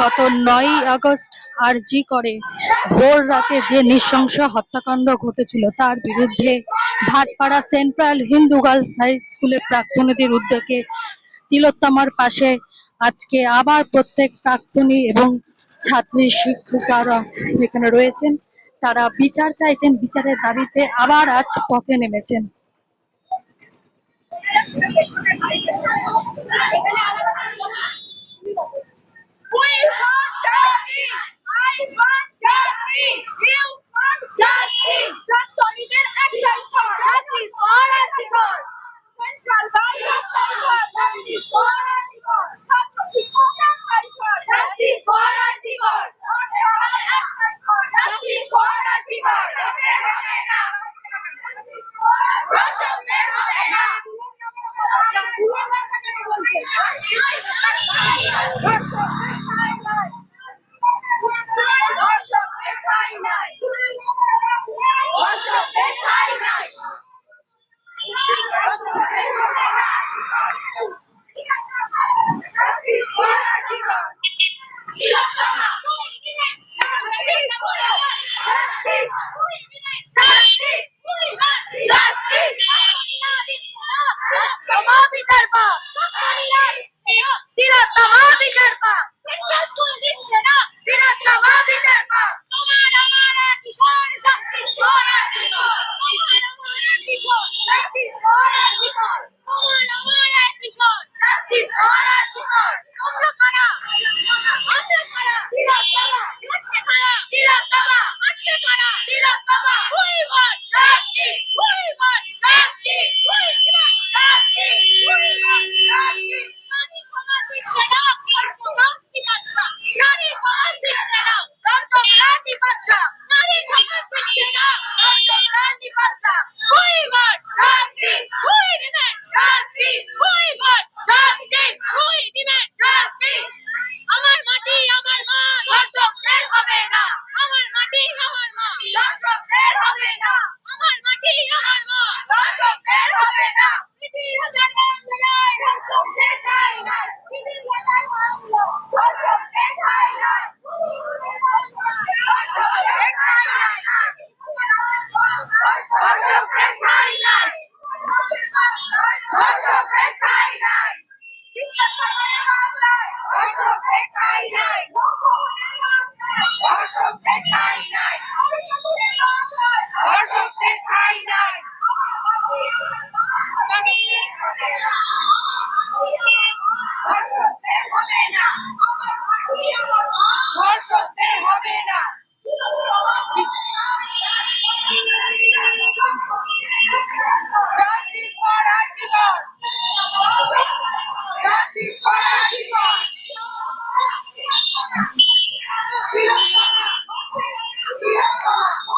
গত নয় আগস্ট আরজি করে। ভোর রাতে যে নৃশংস হত্যাকাণ্ড ঘটেছিল তার বিরুদ্ধে Bhatpara central Hindu girls high স্কুলের প্রাক্তনীদের উদ্যোগে তিলোত্তমার পাশে আজকে আবার প্রত্যেক প্রাক্তনী এবং ছাত্রী শিক্ষকরা এখানে রয়েছেন। তারা বিচার চাইছেন বিচারের দাবিতে আবার আজ পথে নেমেছেন। She's on অশোক দেখাই নাই।